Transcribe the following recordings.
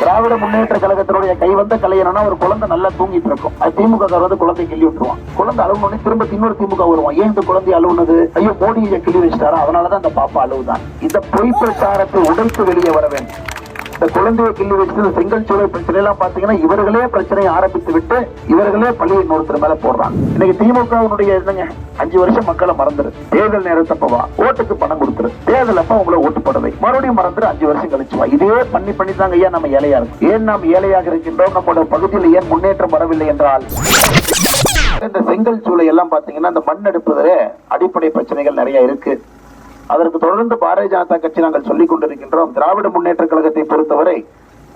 திராவிட முன்னேற்ற கழகத்தினுடைய கைவந்த கலை என்னன்னா ஒரு குழந்தை நல்லா தூங்கிட்டு இருக்கும். அது திமுக வந்து குழந்தை கிள்ளி விட்டுருவான். குழந்தை அழுவுனே திரும்ப இன்னொரு திமுக வருவான். ஏன் இந்த குழந்தை அழுவுனது? ஐயோ மோடியை கிள்ளி வச்சிட்டாரா? அதனாலதான் அந்த பாப்பா அழுவுதான். இந்த பொய் பிரச்சாரத்தை உடைத்து வெளியே வர வேண்டும். இந்த குழந்தையை கிள்ளி வச்சு செங்கல் சூளை பிரச்சனை எல்லாம் பாத்தீங்கன்னா இவர்களே பிரச்சனையை ஆரம்பித்து விட்டு இவர்களே பள்ளியை இன்னொருத்தர் மேல போடுறாங்க. இன்னைக்கு திமுகவுடைய என்னங்க அஞ்சு வருஷம் மக்களை மறந்துரு. தேர்தல் நேரத்தப்பவா ஓட்டுக்கு பணம் கொடுத்துரு. தேர்தல் அப்ப உங்களை ஓட்டு போடவை. மறுபடியும் மறந்துரு அஞ்சு வருஷம் கழிச்சுவா இதே பண்ணி பண்ணி தாங்க ஐயா நம்ம ஏழையா இருக்கும். ஏன் நாம் ஏழையாக இருக்கின்றோம்? நம்மளோட பகுதியில் ஏன் முன்னேற்றம் வரவில்லை என்றால்? இந்த செங்கல் சூளை எல்லாம் பாத்தீங்கன்னா இந்த மண் எடுப்பதிலே அடிப்படை பிரச்சனைகள் நிறைய இருக்கு. அதற்கு தொடர்ந்து பாரதிய ஜனதா கட்சி நாங்கள் சொல்லிக் கொண்டிருக்கின்றோம். திராவிட முன்னேற்ற கழகத்தை பொறுத்தவரை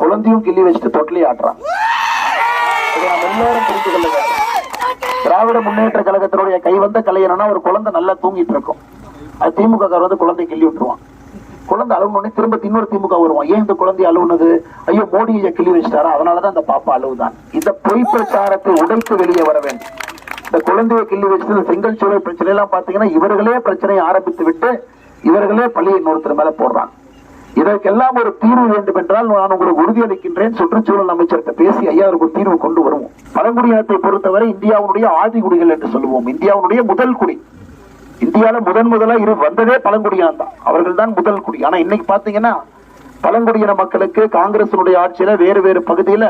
குழந்தையும் கிள்ளி வச்சுட்டு தொட்டிலி ஆட்டுறான். எல்லாரும் புரிந்து கொள்ள வேண்டும். திராவிட முன்னேற்ற கழகத்தினுடைய கைவந்த கலை என்னன்னா ஒரு குழந்தை நல்லா தூங்கிட்டு இருக்கும். அது திமுக வந்து குழந்தை கிள்ளி விட்டுருவான். குழந்தை அழுவுனே திரும்ப இன்னொரு திமுக வருவான். ஏன் இந்த குழந்தை அழுவுனது? ஐயோ மோடியை கிள்ளி வச்சிட்டாரா? அதனாலதான் அந்த பாப்பா அழுவுதான். இந்த பொய் பிரச்சாரத்தை உடைத்து வெளியே வர வேண்டும். இந்த குழந்தையை கிள்ளி வச்சு செங்கல் சூழல் பிரச்சனை எல்லாம் பாத்தீங்கன்னா இவர்களே பிரச்சனையை ஆரம்பித்து விட்டு இவர்களே பள்ளியை இன்னொருத்தர் மேல போடுறாங்க. இதற்கெல்லாம் ஒரு தீர்வு வேண்டும் என்றால் நான் உங்களுக்கு உறுதியளிக்கின்றேன் சுற்றுச்சூழல் அமைச்சர்கிட்ட பேசி ஐயா ஒரு தீர்வு கொண்டு வருவோம். பழங்குடியினத்தை பொறுத்தவரை இந்தியாவுடைய ஆதி குடிகள் என்று சொல்லுவோம். இந்தியாவுடைய முதல் குடி. இந்தியாவில முதன் முதலா இரு வந்ததே பழங்குடியான் தான். அவர்கள் தான் முதல் குடி. ஆனா இன்னைக்கு பாத்தீங்கன்னா பழங்குடியின மக்களுக்கு காங்கிரசினுடைய ஆட்சியில வேறு வேறு பகுதியில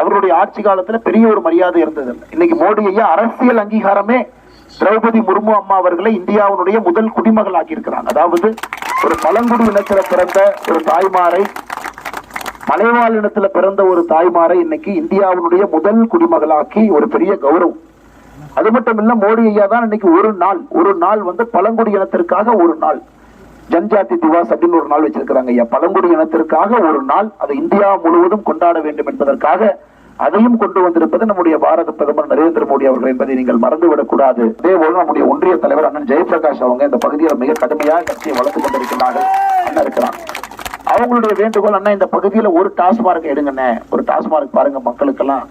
அவருடைய ஆட்சி காலத்துல பெரிய ஒரு மரியாதை இருந்தது. இன்னைக்கு மோடி ஐயா அரசியல் அங்கீகாரமே திரௌபதி முர்மு அம்மா அவர்களை இந்தியாவுடைய முதல் குடிமகள் ஆக்கியிருக்கிறாங்க அதாவது ஒரு பழங்குடி இனத்துல பிறந்த ஒரு தாய்மாரை மலைவாழ் இனத்துல பிறந்த ஒரு தாய்மாரை இன்னைக்கு இந்தியாவினுடைய முதல் குடிமகளாக்கி ஒரு பெரிய கௌரவம். அது மட்டும் இல்ல மோடி ஐயா தான் இன்னைக்கு ஒரு நாள் ஒரு நாள் வந்து பழங்குடி இனத்திற்காக ஒரு நாள். ஜன்ஜாதி திவாஸ் அப்படின்னு ஒரு நாள் வச்சிருக்கிறாங்க ஐயா. பழங்குடி இனத்திற்காக ஒரு நாள் அதை இந்தியா முழுவதும் கொண்டாட வேண்டும் என்பதற்காக அதையும் கொண்டு வந்திருப்பது நம்முடைய பாரத பிரதமர் நரேந்திர மோடி அவர்கள் என்பதை நீங்கள் மறந்துவிடக் கூடாது அதே போல நம்முடைய ஒன்றிய தலைவர் அண்ணன் ஜெயபிரகாஷ் அவங்க இந்த பகுதியில் மிக கடுமையாக கட்சியை வளர்த்து கொண்டிருக்கிறார்கள். அண்ணன் அவங்களுடைய வேண்டுகோள் அண்ணா இந்த பகுதியில ஒரு டாஸ்மார்க் எடுங்கண்ணே. ஒரு டாஸ்மார்க் பாருங்க மக்களுக்கெல்லாம்.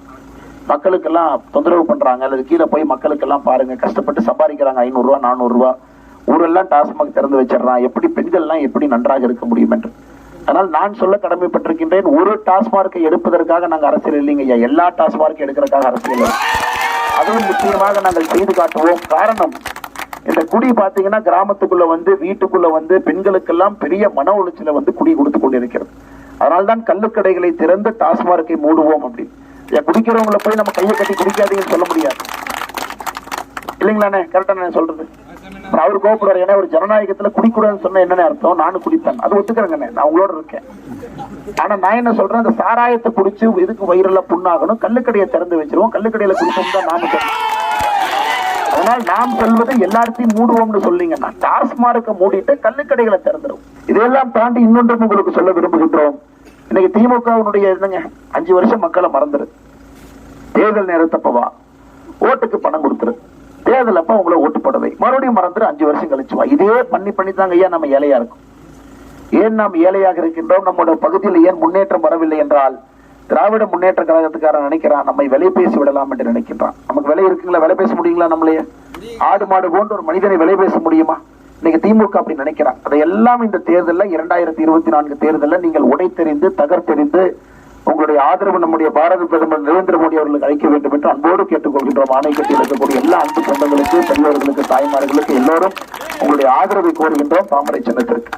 மக்களுக்கெல்லாம் தொந்தரவு பண்றாங்க. அல்லது கீழே போய் மக்களுக்கெல்லாம் பாருங்க. கஷ்டப்பட்டு சம்பாதிக்கிறாங்க. ஐநூறு ரூபா நானூறு ரூபா ஊரெல்லாம் டாஸ்மாக் திறந்து வச்சிடறான். எப்படி பெண்கள்லாம் எப்படி நன்றாக இருக்க முடியும்? என்று. ஆனால் நான் சொல்ல கடமைப்பட்டிருக்கின்றேன் ஒரு டாஸ்மார்க்கை எடுப்பதற்காக நாங்கள் அரசியல் இல்லைங்க ஐயா. எல்லா டாஸ்மார்க்கை எடுக்கிறதுக்காக அரசியல் அதுவும் நிச்சயமாக நாங்கள் செய்து காட்டுவோம். காரணம் இந்த குடி பாத்தீங்கன்னா கிராமத்துக்குள்ள வந்து வீட்டுக்குள்ள வந்து பெண்களுக்கெல்லாம் பெரிய மன உளைச்சல வந்து குடி கொடுத்து கொண்டிருக்கிறது. அதனால்தான் கள்ளுக்கடைகளை திறந்து டாஸ்மார்க்கை மூடுவோம் அப்படின்னு ஏன் குடிக்கிறவங்கள போய் நம்ம கையை கட்டி குடிக்காதீங்கன்னு சொல்ல முடியாது. இல்லைங்களாண்ணே? கரெக்டா நான் சொல்றது. அவர் கோபப்படுறாரு ஏன்னா ஒரு ஜனநாயகத்துல குடிக்கூடாதுன்னு சொன்ன என்னன்னு அர்த்தம்? நானும் குடிப்பேன். அது ஒத்துக்கிறேங்கண்ணே நான் உங்களோட இருக்கேன். ஆனா நான் என்ன சொல்றேன் அந்த சாராயத்தை குடிச்சு இதுக்கு வயிறுல புண்ணாகணும் கல்லுக்கடையை திறந்து வச்சிருவோம். கல்லுக்கடையில குடிச்சோம் தான் நாம அதனால் நாம் சொல்வது எல்லாத்தையும் மூடுவோம்னு சொல்லிங்கன்னா டாஸ்மார்க்க மூடிட்டு கல்லுக்கடைகளை திறந்துரும் இதையெல்லாம் தாண்டி இன்னொன்று உங்களுக்கு சொல்ல விரும்புகின்றோம். இன்னைக்கு திமுகவினுடைய என்னங்க அஞ்சு வருஷம் மக்களை மறந்துரு. தேர்தல் நேரத்தப்பவா ஓட்டுக்கு பணம் கொடுத்துரு. தேர்தல் அப்ப உங்களை ஓட்டு போடவை. மறுபடியும் மறந்துட்டு அஞ்சு வருஷம் கழிச்சுவா இதே பண்ணி பண்ணி தாங்க ஐயா நம்ம ஏழையா இருக்கும். ஏன் நாம் ஏழையாக இருக்கின்றோம்? நம்முடைய பகுதியில் ஏன் முன்னேற்றம் வரவில்லை என்றால் திராவிட முன்னேற்ற கழகத்துக்காரன் நினைக்கிறான் நம்மை விலை பேசி விடலாம் என்று நினைக்கின்றான். நமக்கு விலை இருக்குங்களா? விலை பேச முடியுங்களா நம்மளே ஆடு மாடு போன்ற ஒரு மனிதனை விலை பேச முடியுமா? இன்னைக்கு திமுக அப்படி நினைக்கிறான். அதையெல்லாம் இந்த தேர்தலில் இரண்டாயிரத்தி இருபத்தி நான்கு தேர்தலில் நீங்கள் உடைத்தெறிந்து தகர்த்தெறிந்து உங்களுடைய ஆதரவு நம்முடைய பாரத பிரதமர் நரேந்திர மோடி அவர்களுக்கு அளிக்க வேண்டும் என்று அன்போடு கேட்டுக்கொள்கின்றோம். ஆணைக்கட்டில் இருக்கக்கூடிய எல்லா அன்பு சொந்தங்களுக்கு பெரியவர்களுக்கு தாய்மார்களுக்கு எல்லோரும் உங்களுடைய ஆதரவை கோருகின்றோம். தாமரை சின்னத்திற்கு.